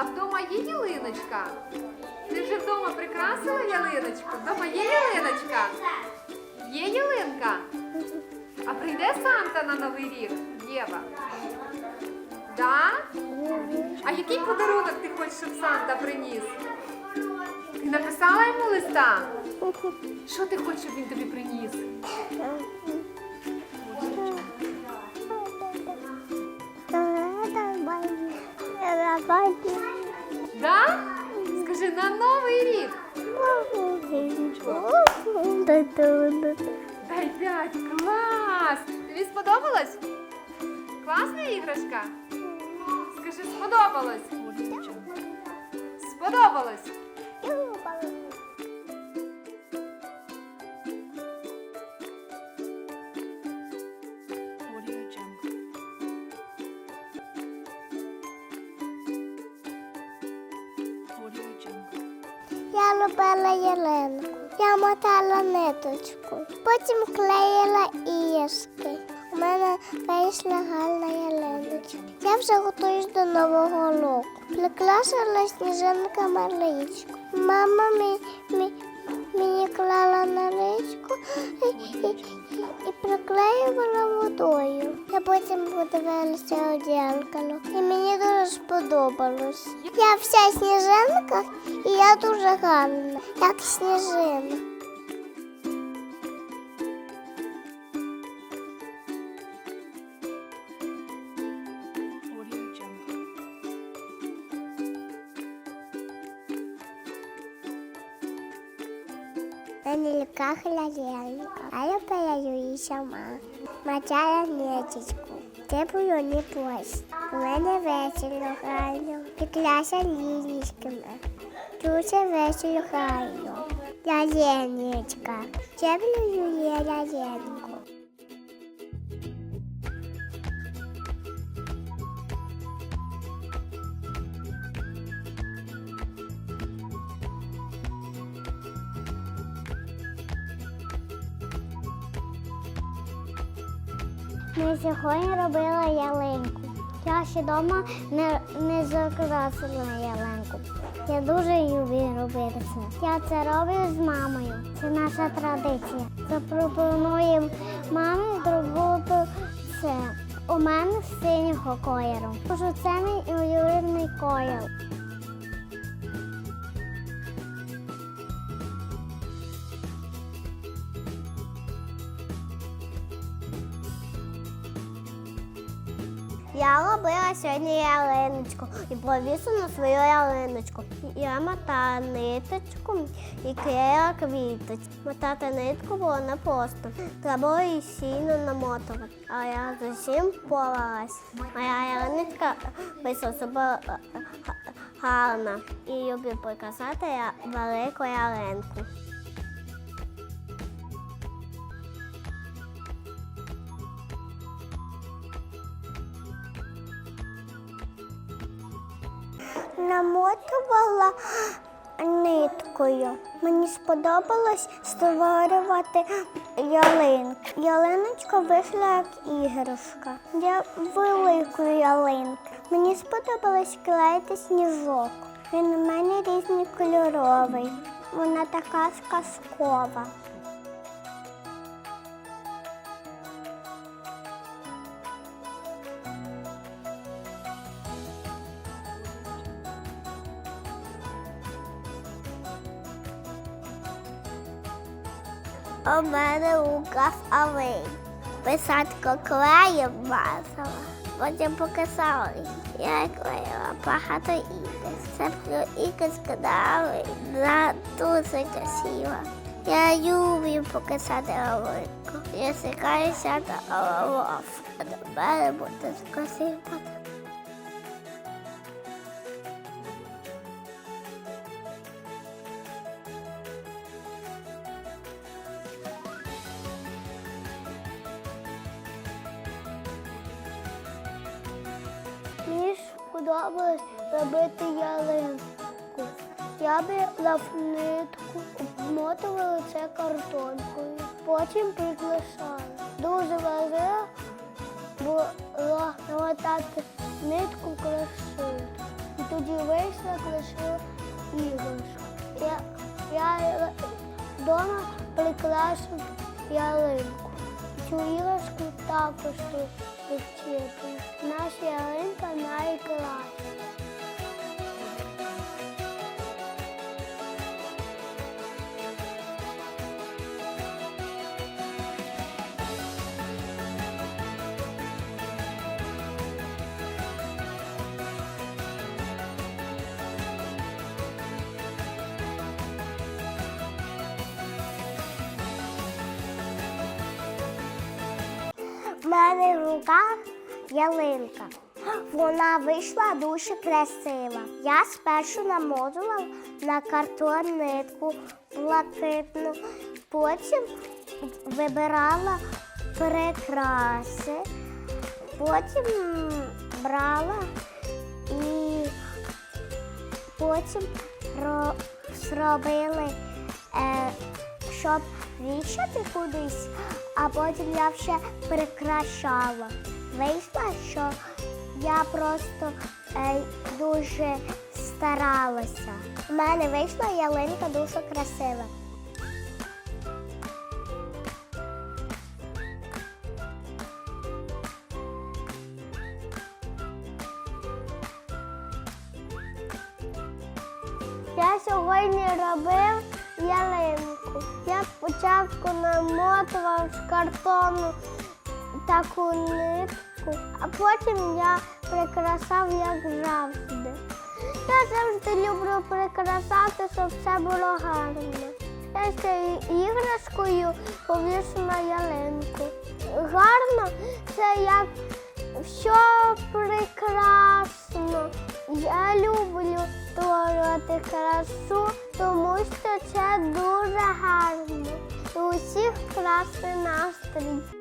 А вдома є ялиночка? Ти вже вдома прикрасила ялиночку? Вдома є ялиночка? Є ялинка? А прийде Санта на Новий рік, Єва? Да? А який подарунок ти хочеш, щоб Санта приніс? Ти написала йому листа? Що ти хочеш, щоб він тобі приніс? Да? Скажи на Новий рік. Дай п'ять, клас! Тобі сподобалось? Класна іграшка? Скажи, сподобалось? Сподобалось? Я робила ялинку. Я мотала ниточку. Потім клеїла іски. У мене вийшла гарна ялиночка. Я вже готуюсь до нового року. Прикрасила сніжинка маличку. Мама мі, мі, мені клала на річку і, і, і, і приклеювала водою. Я потім подивилася у. І мені сподобалось. Я вся сніжинка, і я дуже гарна, як сніжина. Audio Jungle. Я не лікахля ялинка, а я пояю її сама. Мачала ниточку, теплю не пусть. У мене весело гайно, пікляся лілічками. Дуже весело гайно. Ялиночка, теплю є ялинку. Ми сьогодні робила ялинку. Я ще вдома не, не закрасила ялинку. Я дуже люблю робити це. Я це роблю з мамою. Це наша традиція. Запропонуємо мамі зробити це. У мене з синього кольору. Тому це мій улюблений колір. Я робила сьогодні ялиночку і повісила свою ялиночку. Я мотала ниточку і клеїла квіточку. Мотати нитку було непросто. Треба було її сильно намотувати. А я з усім впоралась. Моя ялиночка вийшла супер е, гарна. І люблю прикрасати я велику ялинку. Намотувала ниткою. Мені сподобалось створювати ялинку. Ялиночка вийшла як іграшка. Я велику ялинку. Мені сподобалось клеїти сніжок. Він у мене різнокольоровий. Вона така сказкова. У мене Лукас Алей. Писатко клеєм масала. Потім показала. Я клеїла багато ігор. Це про ігор складали на дуже красиво. Я люблю показати Оленку. Я сикаюся на Олов. А до мене буде красиво. Мені сподобалось робити ялинку. Я брала нитку, обмотувала це картонкою, потім прикрашала. Дуже важливо було намотати нитку красиво. І тоді вийшла, лишила іграшку. Я, я вдома прикрашу ялинку. Цю іграшку також вчити. Наша ялинка найкраща. Мене в руках ялинка. Вона вийшла дуже красива. Я спершу намотувала на картон нитку блакитну, потім вибирала прикраси, потім брала і потім ро- зробили, е, щоб вішати кудись, а потім я ще прикрашала. Вийшло, що я просто е, дуже старалася. У мене вийшла ялинка дуже красива. Я сьогодні робив ялинку. Я спочатку намотував з картону таку нитку, а потім я прикрасав як завжди. Я завжди люблю прикрасати, щоб все було гарно. Я ще іграшкою повішу на ялинку. Гарно це як все прекрасно. Я люблю створювати красу, тому що це дуже гарно. У всіх красний настрій.